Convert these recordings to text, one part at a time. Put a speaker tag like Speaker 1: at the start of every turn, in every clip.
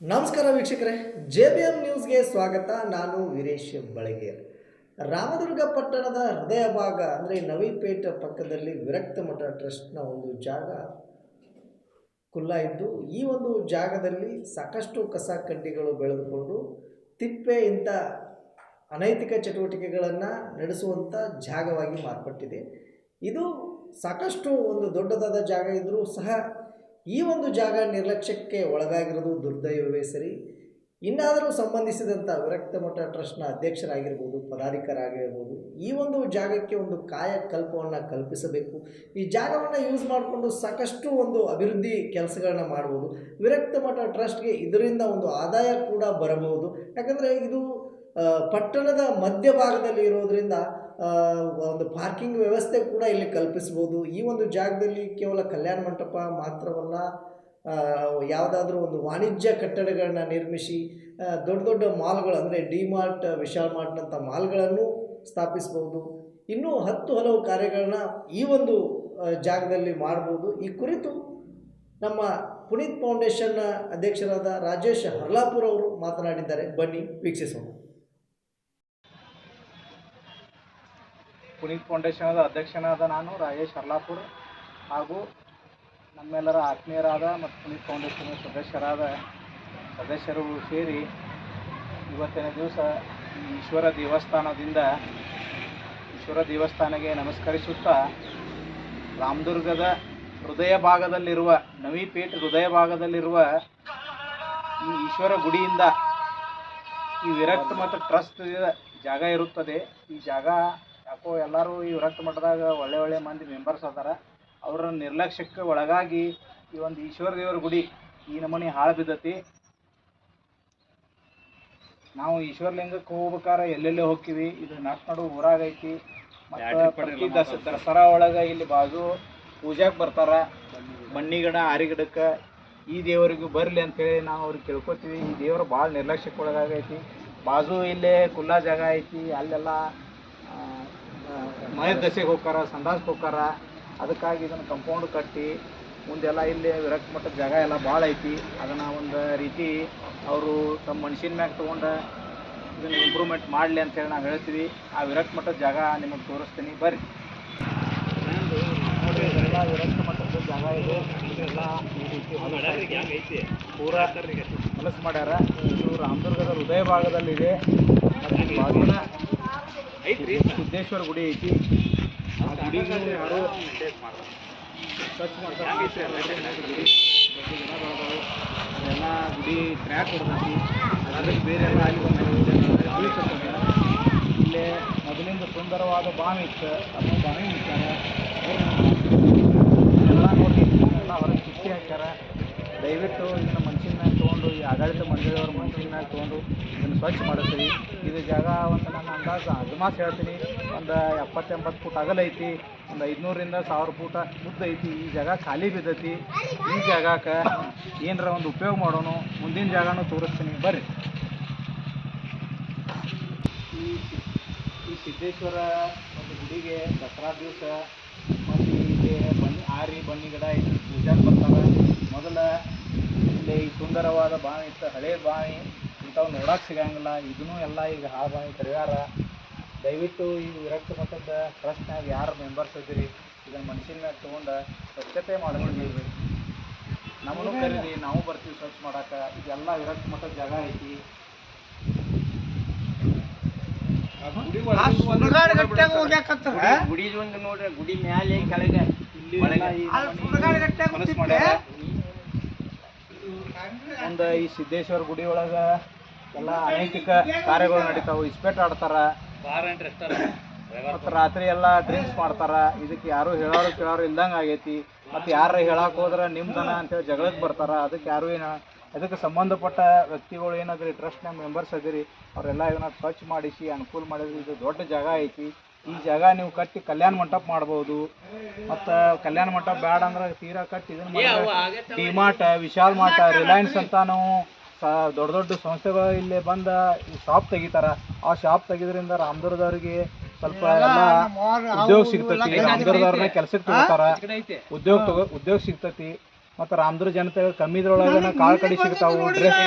Speaker 1: ನಮಸ್ಕಾರ ವೀಕ್ಷಕರೇ, J B M ನ್ಯೂಸ್ಗೆ ಸ್ವಾಗತ. ನಾನು ವೀರೇಶ್ ಬಳಗೇರ್ ರಾಮದುರ್ಗ ಪಟ್ಟಣದ ಹೃದಯ ಭಾಗ, ಅಂದರೆ ನವಿಪೇಟ ಪಕ್ಕದಲ್ಲಿ ವಿರಕ್ತ ಮಠ ಟ್ರಸ್ಟ್ನ ಒಂದು ಜಾಗ ಖುಲ್ಲ ಇದ್ದು, ಈ ಒಂದು ಜಾಗದಲ್ಲಿ ಸಾಕಷ್ಟು ಕಸ ಕಡ್ಡಿಗಳು ಬೆಳೆದುಕೊಂಡು ತಿಪ್ಪೆ ಇಂಥ ಅನೈತಿಕ ಚಟುವಟಿಕೆಗಳನ್ನು ನಡೆಸುವಂಥ ಜಾಗವಾಗಿ ಮಾರ್ಪಟ್ಟಿದೆ. ಇದು ಸಾಕಷ್ಟು ಒಂದು ದೊಡ್ಡದಾದ ಜಾಗ ಇದ್ದರೂ ಸಹ ಈ ಒಂದು ಜಾಗ ನಿರ್ಲಕ್ಷ್ಯಕ್ಕೆ ಒಳಗಾಗಿರೋದು ದುರ್ದೈವವೇ ಸರಿ? ಇನ್ನಾದರೂ ಸಂಬಂಧಿಸಿದಂಥ ವಿರಕ್ತ ಮಠ ಟ್ರಸ್ಟ್ನ ಅಧ್ಯಕ್ಷರಾಗಿರ್ಬೋದು ಪದಾಧಿಕಾರಿಯಾಗಿರ್ಬೋದು ಈ ಒಂದು ಜಾಗಕ್ಕೆ ಒಂದು ಕಾಯಕಲ್ಪವನ್ನು ಕಲ್ಪಿಸಬೇಕು. ಈ ಜಾಗವನ್ನು ಯೂಸ್ ಮಾಡಿಕೊಂಡು ಸಾಕಷ್ಟು ಒಂದು ಅಭಿವೃದ್ಧಿ ಕೆಲಸಗಳನ್ನ ಮಾಡ್ಬೋದು. ವಿರಕ್ತ ಮಠ ಟ್ರಸ್ಟ್ಗೆ ಇದರಿಂದ ಒಂದು ಆದಾಯ ಕೂಡ ಬರಬಹುದು. ಯಾಕಂದರೆ ಇದು ಪಟ್ಟಣದ ಮಧ್ಯಭಾಗದಲ್ಲಿ ಇರೋದರಿಂದ ಒಂದು ಪಾರ್ಕಿಂಗ್ ವ್ಯವಸ್ಥೆ ಕೂಡ ಇಲ್ಲಿ ಕಲ್ಪಿಸ್ಬೋದು. ಈ ಒಂದು ಜಾಗದಲ್ಲಿ ಕೇವಲ ಕಲ್ಯಾಣ ಮಂಟಪ ಮಾತ್ರವಲ್ಲ ಯಾವುದಾದ್ರೂ ಒಂದು ವಾಣಿಜ್ಯ ಕಟ್ಟಡಗಳನ್ನ ನಿರ್ಮಿಸಿ ದೊಡ್ಡ ದೊಡ್ಡ ಮಾಲ್ಗಳು ಅಂದರೆ ಡಿ ಮಾರ್ಟ್ ವಿಶಾಲ್ ಮಾರ್ಟ್ನಂಥ ಮಾಲ್ಗಳನ್ನು ಸ್ಥಾಪಿಸ್ಬೋದು. ಇನ್ನೂ ಹತ್ತು ಹಲವು ಕಾರ್ಯಗಳನ್ನ ಈ ಒಂದು ಜಾಗದಲ್ಲಿ ಮಾಡ್ಬೋದು. ಈ ಕುರಿತು ನಮ್ಮ ಪುನೀತ್ ಫೌಂಡೇಶನ್ನ ಅಧ್ಯಕ್ಷರಾದ ರಾಜೇಶ್ ಹರ್ಲಾಪುರ್ ಅವರು ಮಾತನಾಡಿದ್ದಾರೆ. ಬನ್ನಿ, ವೀಕ್ಷಿಸೋಣ.
Speaker 2: ಪುನೀತ್ ಫೌಂಡೇಶನದ ಅಧ್ಯಕ್ಷನಾದ ನಾನು ರಾಜೇಶ್ ಹರ್ಲಾಪುರ್ ಹಾಗೂ ನಮ್ಮೆಲ್ಲರ ಆತ್ಮೀಯರಾದ ಮತ್ತು ಪುನೀತ್ ಫೌಂಡೇಶನ್ ಸದಸ್ಯರಾದ ಸದಸ್ಯರು ಸೇರಿ ಇವತ್ತಿನ ದಿವಸ ಈಶ್ವರ ದೇವಸ್ಥಾನದಿಂದ ಈಶ್ವರ ದೇವಸ್ಥಾನಕ್ಕೆ ನಮಸ್ಕರಿಸುತ್ತಾ ರಾಮದುರ್ಗದ ಹೃದಯ ಭಾಗದಲ್ಲಿರುವ ನವಿಪೇಟ್ ಹೃದಯ ಭಾಗದಲ್ಲಿರುವ ಈ ಈಶ್ವರ ಗುಡಿಯಿಂದ ಈ ವಿರಕ್ತ ಮತ್ತು ಟ್ರಸ್ಟ್ ಜಾಗ ಇರುತ್ತದೆ. ಈ ಜಾಗ ಯಾಕೋ ಎಲ್ಲರೂ ಈ ವಿರಕ್ತ ಮಠದಾಗ ಒಳ್ಳೆ ಒಳ್ಳೆ ಮಂದಿ ಮೆಂಬರ್ಸ್ ಅದಾರ. ಅವರ ನಿರ್ಲಕ್ಷ್ಯಕ್ಕೆ ಒಳಗಾಗಿ ಈ ಒಂದು ಈಶ್ವರ ದೇವರ ಗುಡಿ ಈ ನಮೂನಿ ಹಾಳು ಬಿದ್ದತಿ. ನಾವು ಈಶ್ವರಲಿಂಗಕ್ಕೆ ಹೋಗ್ಬೇಕಾರೆ ಎಲ್ಲೆಲ್ಲೇ ಹೋಗ್ತೀವಿ. ಇದು ನಾಟ್ ನಡು ಊರಾಗ ಐತಿ. ಮತ್ತು ದಸ ದಸರಾ ಒಳಗೆ ಇಲ್ಲಿ ಬಾಜು ಪೂಜಾಕ್ಕೆ ಬರ್ತಾರ. ಬನ್ನಿಗಡ ಆರಿಗಿಡಕ್ಕೆ ಈ ದೇವರಿಗೂ ಬರಲಿ ಅಂತೇಳಿ ನಾವು ಅವ್ರಿಗೆ ಕೇಳ್ಕೊತೀವಿ. ಈ ದೇವರು ಭಾಳ ನಿರ್ಲಕ್ಷ್ಯಕ್ಕೆ ಒಳಗಾಗೈತಿ. ಬಾಜು ಇಲ್ಲೇ ಕುಲ್ಲಾ ಜಾಗ ಐತಿ. ಅಲ್ಲೆಲ್ಲ ಮನೆ ದಸೆಗೆ ಹೋಗ್ತಾರ ಸಂದಾಸ್ಗೆ ಹೋಗ್ತಾರ ಅದಕ್ಕಾಗಿ ಇದನ್ನು ಕಂಪೌಂಡ್ ಕಟ್ಟಿ ಮುಂದೆಲ್ಲ ಇಲ್ಲಿ ವಿರಕ್ತ ಮಟ್ಟದ ಜಾಗ ಎಲ್ಲ ಭಾಳ ಐತಿ. ಅದನ್ನು ಒಂದು ರೀತಿ ಅವರು ತಮ್ಮ ಮನುಷ್ಯನ ಮ್ಯಾಗ ತೊಗೊಂಡು ಇದನ್ನು ಇಂಪ್ರೂವ್ಮೆಂಟ್ ಮಾಡಲಿ ಅಂತೇಳಿ ನಾವು ಹೇಳ್ತೀವಿ. ಆ ವಿರಕ್ತ ಮಟ್ಟದ ಜಾಗ ನಿಮಗೆ ತೋರಿಸ್ತೀನಿ. ಬರ್ರಿ. ಎಲ್ಲ ವಿರಕ್ತ ಮಟ್ಟದ ಜಾಗ ಇದೆ ಇದೆಲ್ಲ ಈ ರೀತಿ ಹೊಲಸು ಪೂರಾ ಹೊಲಸು ಮಾಡ್ಯಾರ. ಇದು ರಾಮದುರ್ಗದ ಹೃದಯ ಭಾಗದಲ್ಲಿದೆ. ಐತ್ರಿ ಸಿದ್ದೇಶ್ವರ ಗುಡಿ ಐತಿ? ಆ ಗುಡಿಗೆ ಯಾರು ಸ್ವಚ್ಛ ಮಾಡ್ತಾರೆ. ಅದೆಲ್ಲ ಗುಡಿ ಟ್ರ್ಯಾಕ್ ಹೊಡೆದೈತಿ. ಅದಕ್ಕೆ ಬೇರೆ ಎಲ್ಲ ಬೀಳ್ತದೆ ಇಲ್ಲೇ ಮೊದಲಿಂದ ಸುಂದರವಾದ ಬಾವಿ ಇತ್ತು. ಅದನ್ನು ಬಾವಿ ಮುಚ್ಚಾರ ಎಲ್ಲ ನೋಡಿ ಎಲ್ಲ ಹೊರಗೆ ಕಿಚ್ಚಿ ಹಾಕ್ಯಾರ. ದಯವಿಟ್ಟು ಇದನ್ನು ಮನ್ಸಿನ ಮ್ಯಾಗ ತೊಗೊಂಡು ಈ ಆಡಳಿತ ಮಂಡಳಿಯವ್ರ ಮನ್ಸಿನ ಮ್ಯಾಗ ತೊಗೊಂಡು ಇದನ್ನು ಸ್ವಚ್ಛ ಮಾಡಿಸ್ತೀವಿ ಇದು ಜಾಗ ಒಂದು ಅಜಮಾಸ್ ಹೇಳ್ತೀನಿ. ಒಂದು ಎಪ್ಪತ್ತೆಂಬತ್ತು ಫೂಟ್ ಅಗಲ ಐತಿ, ಒಂದು ಐದುನೂರಿಂದ ಸಾವಿರ ಫೂಟ ಉದ್ದ ಐತಿ. ಈ ಜಾಗ ಖಾಲಿ ಬಿದ್ದೈತಿ. ಈ ಜಾಗಕ್ಕೆ ಏನರ ಒಂದು ಉಪಯೋಗ ಮಾಡೋಣ ಮುಂದಿನ ಜಾಗನೂ ತೋರಿಸ್ತೀನಿ. ಬರ್ರಿ. ಈ ಈ ಸಿದ್ದೇಶ್ವರ ಒಂದು ಗುಡಿಗೆ ದಸರಾ ದಿವಸ, ಮತ್ತು ಹೀಗೆ ಬನ್ನಿ, ಆರಿ, ಬನ್ನಿ ಗಿಡ ಪೂಜಾಕ್ಕೆ ಬರ್ತಾರೆ. ಮೊದಲ ಇಲ್ಲಿ ಈ ಸುಂದರವಾದ ಬಾವಿ ಇತ್ತು ಹಳೆ ಬಾವಿ ಇಂಥವು ನೋಡಕ್ಕೆ ಸಿಗಂಗಿಲ್ಲ. ಇದನ್ನು ಎಲ್ಲ ಈಗ ಹಾ ಬಾವಿ ತೆರೆಯಾರ ದಯವಿಟ್ಟು ಈ ವಿರಕ್ತ ಮಠದ ಟ್ರಸ್ಟ್ನಾಗ ಯಾರು ಮೆಂಬರ್ಸ್ ಇದ್ದೀರಿ? ಇದನ್ನು ಮನುಷ್ಯನ ಮ್ಯಾಗ ತೊಗೊಂಡು ಸ್ವಚ್ಛತೆ ಮಾಡ್ಕೊಂಡಿವಿ ನಮ್ಮನ್ನು ಕರೀರಿ ನಾವು ಬರ್ತೀವಿ ಸ್ವಚ್ಛ ಮಾಡೋಕೆ. ಇದೆಲ್ಲ ವಿರಕ್ತ ಮಠದ ಜಾಗ ಐತಿ.
Speaker 3: ಗುಡಿ ಒಂದು ನೋಡ್ರಿ ಗುಡಿ ಮ್ಯಾಲೆ ಕೆಳಗೆ
Speaker 2: ಇಲ್ಲಿ ಒಂದು ಈ ಸಿದ್ದೇಶ್ವರ ಗುಡಿ ಒಳಗೆ ಎಲ್ಲ ಅನೈತಿಕ ಕಾರ್ಯಗಳು ನಡೀತಾವೆ. ಇಸ್ಪೇಟ್ ಆಡ್ತಾರ. ಮತ್ತು ರಾತ್ರಿ ಎಲ್ಲ ಡ್ರಿಂಕ್ಸ್ ಮಾಡ್ತಾರ. ಇದಕ್ಕೆ ಯಾರು ಹೇಳೋರು ಕೇಳೋರು ಇಲ್ದಂಗೆ ಆಗೈತಿ. ಮತ್ತು ಯಾರು ಹೇಳಕ್ಕೆ ಹೋದ್ರೆ ನಿಮ್ದನ ಅಂತೇಳಿ ಜಗಳಕ್ಕೆ ಬರ್ತಾರ. ಅದಕ್ಕೆ ಯಾರು ಏನು ಅದಕ್ಕೆ ಸಂಬಂಧಪಟ್ಟ ವ್ಯಕ್ತಿಗಳು ಏನಾದ್ರಿ ನ ಮೆಂಬರ್ಸ್ ಅದಿರಿ, ಅವರೆಲ್ಲ ಇವನ್ನ ಸ್ವಚ್ಛ ಮಾಡಿಸಿ, ಅನುಕೂಲ ಮಾಡಿದ್ರಿ ಇದು ದೊಡ್ಡ ಜಾಗ ಐತಿ. ಈ ಜಾಗ ನೀವು ಕಟ್ಟಿ ಕಲ್ಯಾಣ ಮಂಟಪ ಮಾಡ್ಬೋದು. ಮತ್ತು ಕಲ್ಯಾಣ ಮಂಟಪ ಬ್ಯಾಡ ಅಂದ್ರೆ ತೀರಾ ಕಟ್ಟಿ ಇದನ್ನ ಡಿಮಾರ್ಟ್ ವಿಶಾಲ್ ಮಾರ್ಟ್ ರಿಲಯನ್ಸ್ ಅಂತ ನಾವು ಸ ದೊಡ್ಡ ದೊಡ್ಡ ಸಂಸ್ಥೆಗಳು ಇಲ್ಲಿ ಬಂದ ಶಾಪ್ ತೆಗಿತಾರ. ಆ ಶಾಪ್ ತೆಗಿದ್ರಿಂದ ರಾಮದುರ್ಗದವ್ರಿಗೆ ಸ್ವಲ್ಪ ಎಲ್ಲ ಉದ್ಯೋಗ ಸಿಗ್ತತಿ. ರಾಮದುರ್ಗದವ್ರನ್ನ ಕೆಲ್ಸಕ್ಕೆ ತಗೋತಾರ ಉದ್ಯೋಗ ತಗೋ ಉದ್ಯೋಗ ಸಿಗ್ತತಿ. ಮತ್ತು ರಾಮದುರ್ಗ ಜನತೆ ಕಮ್ಮಿದ್ರೊಳಗೆ ಕಾಳು ಕಡಿ ಸಿಗ್ತಾವು. ಡ್ರೆಸ್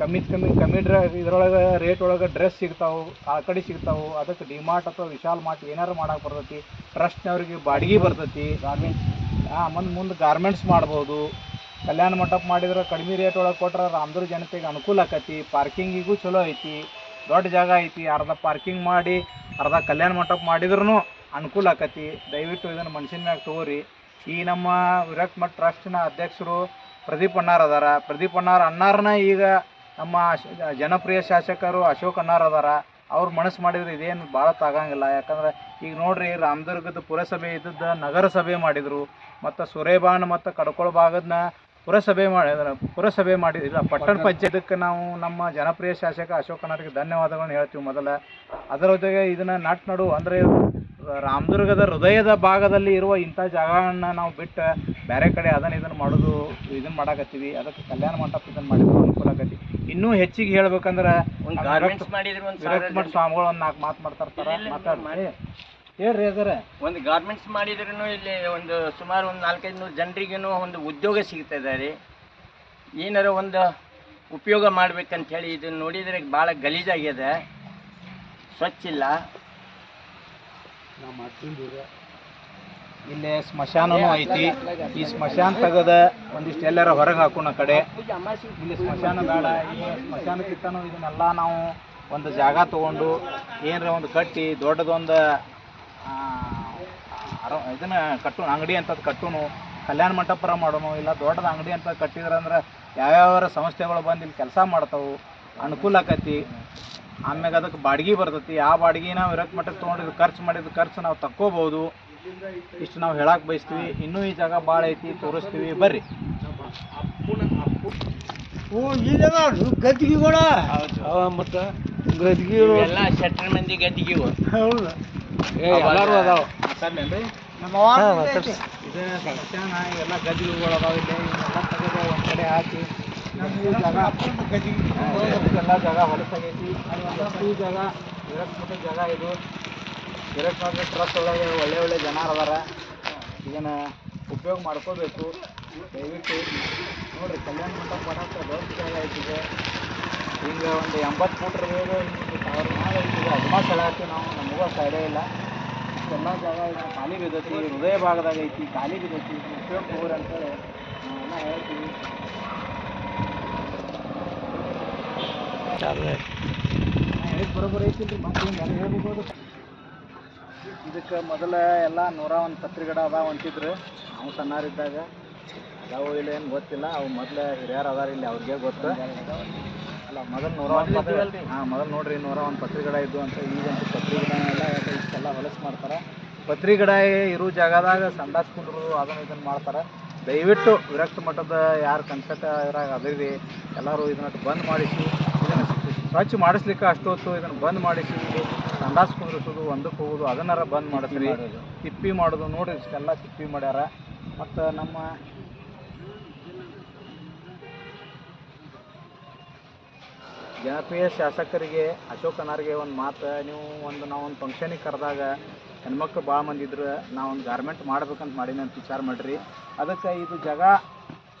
Speaker 2: ಕಮ್ಮಿ ಕಮ್ಮಿ ಕಮ್ಮಿ ಡ್ರ ಇದ್ರೊಳಗೆ ರೇಟ್ ಒಳಗೆ ಡ್ರೆಸ್ ಸಿಗ್ತಾವು ಆ ಕಡೆ ಸಿಗ್ತಾವು, ಅದಕ್ಕೆ ಡಿಮಾರ್ಟ್ ಅಥವಾ ವಿಶಾಲ್ ಮಾರ್ಟ್ ಏನಾರು ಮಾಡಕ್ಕೆ ಬರ್ತೈತಿ. ಟ್ರಸ್ಟ್ನವ್ರಿಗೆ ಬಾಡಿಗೆ ಬರ್ತೈತಿ. ಗಾರ್ಮೆಂಟ್ಸ್ ಹಾಂ ಮುಂದೆ ಮುಂದೆ ಗಾರ್ಮೆಂಟ್ಸ್ ಮಾಡ್ಬೋದು. ಕಲ್ಯಾಣ ಮಂಟಪ ಮಾಡಿದ್ರೆ ಕಡಿಮೆ ರೇಟ್ ಒಳಗೆ ಕೊಟ್ರೆ ರಾಮದುರ್ಗ ಜನತೆಗೆ ಅನುಕೂಲ ಆಕತಿ. ಪಾರ್ಕಿಂಗಿಗೂ ಚಲೋ ಐತಿ. ದೊಡ್ಡ ಜಾಗ ಐತಿ. ಅರ್ಧ ಪಾರ್ಕಿಂಗ್ ಮಾಡಿ, ಅರ್ಧ ಕಲ್ಯಾಣ ಮಂಟಪ ಮಾಡಿದ್ರೂ ಅನುಕೂಲ ಆಕತಿ. ದಯವಿಟ್ಟು ಇದನ್ನು ಮನುಷ್ಯನ ಮ್ಯಾಗ ತಗೋರಿ. ಈ ನಮ್ಮ ವಿರಕ್ತ ಮಠ ಟ್ರಸ್ಟಿನ ಅಧ್ಯಕ್ಷರು ಪ್ರದೀಪ್ ಅಣ್ಣಾರ್ ಅದಾರ. ಪ್ರದೀಪ್ ಅಣ್ಣಾರ್ ಅಣ್ಣಾರನ್ನ ಈಗ ನಮ್ಮ ಜನಪ್ರಿಯ ಶಾಸಕರು ಅಶೋಕ್ ಅಣ್ಣಾರ್ ಅದಾರ ಅವ್ರು ಮನಸ್ಸು ಮಾಡಿದ್ರೆ ಇದೇನು ಭಾಳ ತಾಗಂಗಿಲ್ಲ ಯಾಕಂದ್ರೆ ಈಗ ನೋಡ್ರಿ ರಾಮದುರ್ಗದ ಪುರಸಭೆ ಇದ್ದದ್ದು ನಗರಸಭೆ ಮಾಡಿದರು ಮತ್ತು ಸುರೇಬಾನ್ ಮತ್ತು ಕಡ್ಕೊಳ ಭಾಗದನ್ನ ಪುರಸಭೆ ಮಾಡಿದ್ರು ಪುರಸಭೆ ಮಾಡಿದಿಲ್ಲ ಪಟ್ಟಣ ಪಂಚಾಯತ್ಗೆ ನಾವು ನಮ್ಮ ಜನಪ್ರಿಯ ಶಾಸಕ ಅಶೋಕ್ಗೆ ಧನ್ಯವಾದಗಳನ್ನು ಹೇಳ್ತೀವಿ ಮೊದಲ. ಅದರ ಜೊತೆಗೆ ಇದನ್ನು ನಾಟ್ ನಡು ಅಂದರೆ ರಾಮದುರ್ಗದ ಹೃದಯದ ಭಾಗದಲ್ಲಿ ಇರುವ ಇಂಥ ಜಾಗಗಳನ್ನ ನಾವು ಬಿಟ್ಟು ಬೇರೆ ಕಡೆ ಅದನ್ನು ಇದನ್ನು ಮಾಡೋದು ಇದನ್ನು ಮಾಡಾಕತ್ತೀವಿ. ಅದಕ್ಕೆ ಕಲ್ಯಾಣ ಮಂಟಪ ಇದನ್ನು ಮಾಡಿದ್ರು ಅನುಕೂಲ ಆಗೈತಿ. ಇನ್ನೂ ಹೆಚ್ಚಿಗೆ ಹೇಳ್ಬೇಕಂದ್ರೆ
Speaker 3: ಒಂದು ಗಾರ್ಮೆಂಟ್ಸ್ ಮಾಡಿದ್ರೆ ಒಂದ್ ಸಾವಿರ
Speaker 2: ವಿರಕ್ತ ಮಠ ಸ್ವಾಮಿಗಳು ಒಂದು ನಾಲ್ಕು ಮಾತು ಮಾತಾಡ್ತಾರೆ ಮಾತಾಡಿ ಹೇಳ್ರಿ ಅದರ
Speaker 3: ಒಂದು ಗಾರ್ಮೆಂಟ್ಸ್ ಮಾಡಿದ್ರೂ ಇಲ್ಲಿ ಒಂದು ಸುಮಾರು ಒಂದು ನಾಲ್ಕೈದು ನೂರು ಜನರಿಗೂ ಒಂದು ಉದ್ಯೋಗ ಸಿಗ್ತದೆ ರೀ. ಏನಾರ ಒಂದು ಉಪಯೋಗ ಮಾಡ್ಬೇಕಂತ ಹೇಳಿ ಇದನ್ನ ನೋಡಿದ್ರೆ ಭಾಳ ಗಲೀಜಾಗ್ಯದ. ಸ್ವಚ್ಛ ಇಲ್ಲ
Speaker 2: ಇಲ್ಲಿ ಸ್ಮಶಾನನೂ ಐತಿ. ಈ ಸ್ಮಶಾನ ತೆಗದ ಒಂದಿಷ್ಟು ಎಲ್ಲಾರ ಹೊರಗೆ ಹಾಕೋಣ ಕಡೆ. ಇಲ್ಲಿ ಸ್ಮಶಾನ ಬೇಡ. ಈ ಸ್ಮಶಾನಕ್ಕಿಂತನೂ ಇದನ್ನೆಲ್ಲ ನಾವು ಒಂದು ಜಾಗ ತಗೊಂಡು ಏನರ ಒಂದು ಕಟ್ಟಿ ದೊಡ್ಡದೊಂದು ಇದನ್ನ ಕಟ್ಟು ಅಂಗಡಿ ಅಂತದ್ದು ಕಟ್ಟುನು ಕಲ್ಯಾಣ ಮಂಟಪರ ಮಾಡೋನು ಇಲ್ಲ ದೊಡ್ಡದ ಅಂಗಡಿ ಅಂತ ಕಟ್ಟಿದ್ರ ಅಂದ್ರೆ ಯಾವ್ಯಾವ ಸಂಸ್ಥೆಗಳು ಬಂದು ಇಲ್ಲಿ ಕೆಲಸ ಮಾಡ್ತಾವು. ಅನುಕೂಲ ಆಕತಿ. ಆಮ್ಯಾಗ ಅದಕ್ಕೆ ಬಾಡಿಗೆ ಬರ್ತೈತಿ. ಆ ಬಾಡಿಗೆ ನಾವು ಇರಕ್ ಮಟ್ಟಕ್ಕೆ ತೊಗೊಂಡಿದ್ದು ಖರ್ಚು ಮಾಡಿದ ಖರ್ಚು ನಾವು ತಕ್ಕೋಬೋದು ಇಷ್ಟು ನಾವು ಹೇಳಕ್ಕೆ ಬಯಸ್ತೀವಿ. ಇನ್ನೂ ಈ ಜಾಗ ಭಾಳ ಐತಿ ತೋರಿಸ್ತೀವಿ. ಬರ್ರಿ.
Speaker 4: ಗದ್ದಿಗೆಗಳ
Speaker 3: ಹೌದು.
Speaker 4: ಮತ್ತು ಗದ್ದಿಗೆಗಳು
Speaker 3: ಎಲ್ಲ ಶೆಟ್ರ್ ಮಂದಿ ಗದ್ದಿಗೆ
Speaker 4: ಹೌದು.
Speaker 2: ಎಲ್ಲರೂ ಅದಾವ.
Speaker 4: ಹಾಂ ಮಾತಾಡ್ಸಿ.
Speaker 2: ಇದು ಇವೆಲ್ಲ ಗದ್ದಿಗೆಗಳು ಅದಾವ ಇಲ್ಲಿ. ಒಂದು ಕಡೆ ಹಾಕಿ. ಈ ಜಾಗ ಜಾಗ ಹೊಲಸಾಗೈತಿ ಈ ಜಾಗ ಮಠದ ಜಾಗ ಇದು ಮಠದ ಟ್ರಸ್ಟ್ ಒಳಗೆ ಒಳ್ಳೆ ಒಳ್ಳೆ ಜನ ಅದಾರ ಇದನ್ನು ಉಪಯೋಗ ಮಾಡ್ಕೋಬೇಕು ದಯವಿಟ್ಟು ನೋಡ್ರಿ ಕಲ್ಯಾಣ ಮಂಟಪ ಮಾಡಕ್ಕೆ ದೊಡ್ಡ ಜಾಗ ಐತಿದೆ ಹಿಂಗೆ ಒಂದು ಎಂಬತ್ತು ಫೂಟ್ ಇರ್ಬೋದು ಹಿಂಗೆ ಸಾವಿರ ಮ್ಯಾಲೆ ಐತಿದೆ ಹೇಳತ್ತೀವಿ ನಾವು ನಮಗೂ ಸೈಡೆ ಇಲ್ಲ ಎಲ್ಲ ಜಾಗ ಇದೆ ಖಾಲಿ ಬಿದ್ದೈತಿ ಹೃದಯ ಭಾಗದಾಗ ಐತಿ ಖಾಲಿ ಬಿದ್ದೈತಿ ಉಪಯೋಗ ಹೋಗ್ರಿ ಅಂತೇಳಿ ನಾವೆಲ್ಲ ಹೇಳ್ತೀವಿ ಹೇಳಿದ್ ಬರೋಬ್ಬರಿ ಐತಿಲ್ರಿ ಮತ್ತೆ ಹಿಂಗೆ ಎಲ್ಲ ಹೇಳ್ಬೋದು ಇದಕ್ಕೆ ಮೊದಲ ಎಲ್ಲ ನೂರ ಒಂದು ಪತ್ರಿಗಡ ಅದಾವ ಅಂತಿದ್ರು. ನಾವು ಸಣ್ಣರಿದ್ದಾಗ ಅದಾವು ಇಲ್ಲ ಏನು ಗೊತ್ತಿಲ್ಲ. ಅವು ಮೊದಲೇ ಹಿರಿಯರು ಅದಾರ ಇಲ್ಲಿ ಅವ್ರಿಗೆ ಗೊತ್ತು. ಅಲ್ಲ, ಮೊದಲು ನೂರ ಒಂದು ಹಾಂ, ಮೊದಲು ನೋಡ್ರಿ, ನೂರ ಒಂದು ಪತ್ರಿಗಡ ಇದ್ದು ಅಂತ. ಈಗಂತೂ ಪತ್ರಿಗಡ ಎಲ್ಲ ಇಷ್ಟೆಲ್ಲ ಹೊಲಸು ಮಾಡ್ತಾರೆ. ಪತ್ರಿಗಡ ಇರೋ ಜಾಗದಾಗ ಸಂಡಾಸ್ಕೊಂಡ್ರು ಅದನ್ನು ಇದನ್ನು ಮಾಡ್ತಾರೆ. ದಯವಿಟ್ಟು ವಿರಕ್ತ ಮಠದ ಯಾರು ಕನ್ಸರ್ಟ್ ಇದ್ರಾಗ ಅದಿರಿ ಎಲ್ಲರೂ ಇದನ್ನ ಬಂದ್ ಮಾಡಿಸಿ. ಸ್ವಚ್ಛ ಮಾಡಿಸ್ಲಿಕ್ಕೆ ಅಷ್ಟೊತ್ತು ಇದನ್ನು ಬಂದ್ ಮಾಡಿಸಿ ಸಂಡಾಸ್ ಕುಂದ್ರಿಸೋದು ಒಂದಕ್ಕೆ ಹೋಗೋದು ಅದನ್ನಾರ ಬಂದ್ ಮಾಡಿಸ್ರಿ ತಿಪ್ಪಿ ಮಾಡೋದು ನೋಡಿ ಇಷ್ಟೆಲ್ಲ ತಿಪ್ಪಿ ಮಾಡ್ಯಾರ. ಮತ್ತು ನಮ್ಮ ಜನಪ್ರಿಯ ಶಾಸಕರಿಗೆ ಅಶೋಕ್ ಅನಾರ್ಗೆ ಒಂದು ಮಾತು ನೀವು ಒಂದು ನಾವು ಒಂದು ಫಂಕ್ಷನಿಗೆ ಕರೆದಾಗ ಹೆಣ್ಮಕ್ಳು ಭಾಳ ಮಂದಿ ಇದ್ರು ನಾವೊಂದು ಒಂದು ಗಾರ್ಮೆಂಟ್ ಮಾಡ್ಬೇಕಂತ ಮಾಡೀನಿ ಅಂತ ವಿಚಾರ ಮಾಡಿರಿ. ಅದಕ್ಕೆ ಇದು ಜಾಗ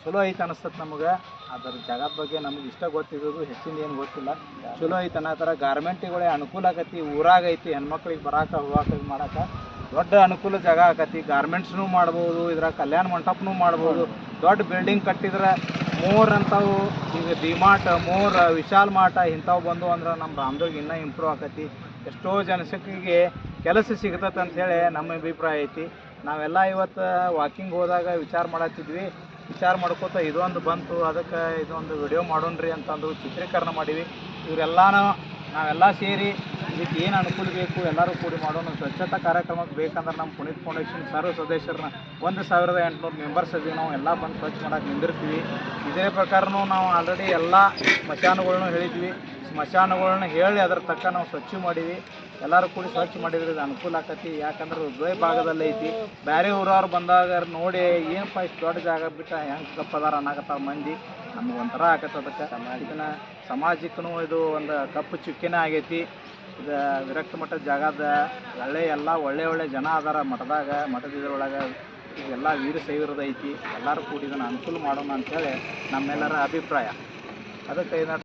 Speaker 2: ಚಲೋ ಐತೆ ಅನಿಸ್ತದೆ ನಮಗೆ. ಅದರ ಜಾಗದ ಬಗ್ಗೆ ನಮ್ಗೆ ಇಷ್ಟ ಗೊತ್ತಿರೋದು ಹೆಚ್ಚಿಂದ ಏನು ಗೊತ್ತಿಲ್ಲ. ಚಲೋ ಐತೆ ಅನ್ನೋ ಥರ ಗಾರ್ಮೆಂಟಿಗಳೇ ಅನುಕೂಲ ಆಕತಿ ಊರಾಗ ಐತಿ, ಹೆಣ್ಮಕ್ಳಿಗೆ ಬರಾಕ ಹೋಗಾಕ ಇದು ಮಾಡಕ್ಕೆ ದೊಡ್ಡ ಅನುಕೂಲ ಜಾಗ ಆಕತಿ ಗಾರ್ಮೆಂಟ್ಸ್ನು ಮಾಡ್ಬೋದು ಇದ್ರಾಗ ಕಲ್ಯಾಣ ಮಂಟಪನೂ ಮಾಡ್ಬೋದು. ದೊಡ್ಡ ಬಿಲ್ಡಿಂಗ್ ಕಟ್ಟಿದ್ರೆ ಮೋರ್ ಅಂಥವು ಈಗ ಡಿಮಾರ್ಟ್, ಮೋರ್, ವಿಶಾಲ್ ಮಾಟ ಇಂಥವು ಬಂದು ಅಂದ್ರೆ ನಮ್ಮ ರಾಮದುರ್ಗ ಇನ್ನೂ ಇಂಪ್ರೂವ್ ಆಕತಿ ಎಷ್ಟೋ ಜನಸಂಖ್ಯೆಗೆ ಕೆಲಸ ಸಿಗ್ತೈತೆ ಅಂಥೇಳಿ ನಮ್ಮ ಅಭಿಪ್ರಾಯ ಐತಿ. ನಾವೆಲ್ಲ ಇವತ್ತು ವಾಕಿಂಗ್ ಹೋದಾಗ ವಿಚಾರ ಮಾಡತ್ತಿದ್ವಿ ವಿಚಾರ ಮಾಡ್ಕೋತ ಇದೊಂದು ಬಂತು, ಅದಕ್ಕೆ ಇದೊಂದು ವಿಡಿಯೋ ಮಾಡೋಣ್ರಿ ಅಂತಂದು ಚಿತ್ರೀಕರಣ ಮಾಡೀವಿ. ಇವರೆಲ್ಲನೂ ನಾವೆಲ್ಲ ಸೇರಿ ಇದಕ್ಕೆ ಏನು ಅನುಕೂಲ ಬೇಕು ಎಲ್ಲರೂ ಕೂಡಿ ಮಾಡೋಣ. ಸ್ವಚ್ಛತಾ ಕಾರ್ಯಕ್ರಮಕ್ಕೆ ಬೇಕಂದ್ರೆ ನಮ್ಮ ಪುನೀತ್ ಫೌಂಡೇಶನ್ ಸರ್ವ ಸದಸ್ಯರನ್ನ ಒಂದು ಸಾವಿರದ ಎಂಟುನೂರು ಮೆಂಬರ್ಸ್ ಇದೀವಿ ನಾವು ಎಲ್ಲ ಬಂದು ಸ್ವಚ್ಛ ಮಾಡಕ್ಕೆ ನಿಂದಿರ್ತೀವಿ. ಇದೇ ಪ್ರಕಾರನೂ ನಾವು ಆಲ್ರೆಡಿ ಎಲ್ಲ ಸ್ಮಶಾನಗಳ್ನೂ ಹೇಳಿದ್ವಿ. ಸ್ಮಶಾನಗಳ್ನ ಹೇಳಿ ಅದ್ರ ತಕ್ಕ ನಾವು ಸ್ವಚ್ಛ ಮಾಡೀವಿ. ಎಲ್ಲರೂ ಕೂಡಿ ಸ್ವಚ್ಛ ಮಾಡಿದ್ರೆ ಇದು ಅನುಕೂಲ ಆಕತಿ. ಯಾಕಂದ್ರೆ ಹೃದಯ ಭಾಗದಲ್ಲಿ ಐತಿ. ಬ್ಯಾರೆ ಊರವ್ರು ಬಂದಾಗ ನೋಡಿ ಏನಪ್ಪ ಇಷ್ಟು ದೊಡ್ಡ ಜಾಗ ಬಿಟ್ಟ ಹೆಂಗೆ ಕಪ್ಪದಾರ ಅನ್ನಕತ್ತಾರ ಮಂದಿ. ನಮ್ಗೆ ಒಂಥರ ಆಕತ್ತ ಅದಕ್ಕೆ. ಇದನ್ನ ಸಮಾಜಕ್ಕೂ ಇದು ಒಂದು ಕಪ್ಪು ಚುಕ್ಕಿನೇ ಆಗೈತಿ. ಇದು ವಿರಕ್ತ ಮಠದ ಜಾಗದ ಒಳ್ಳೆ ಎಲ್ಲ ಒಳ್ಳೆ ಒಳ್ಳೆ ಜನ ಅದಾರ ಮಠದಾಗ, ಮಠದ ಇದ್ರೊಳಗೆ. ಇದೆಲ್ಲ ವೀರ ಐತಿ. ಎಲ್ಲರೂ ಕೂಡಿ ಇದನ್ನು ಅನುಕೂಲ ಮಾಡೋಣ ಅಂಥೇಳಿ ನಮ್ಮೆಲ್ಲರ ಅಭಿಪ್ರಾಯ. ಅದಕ್ಕೆ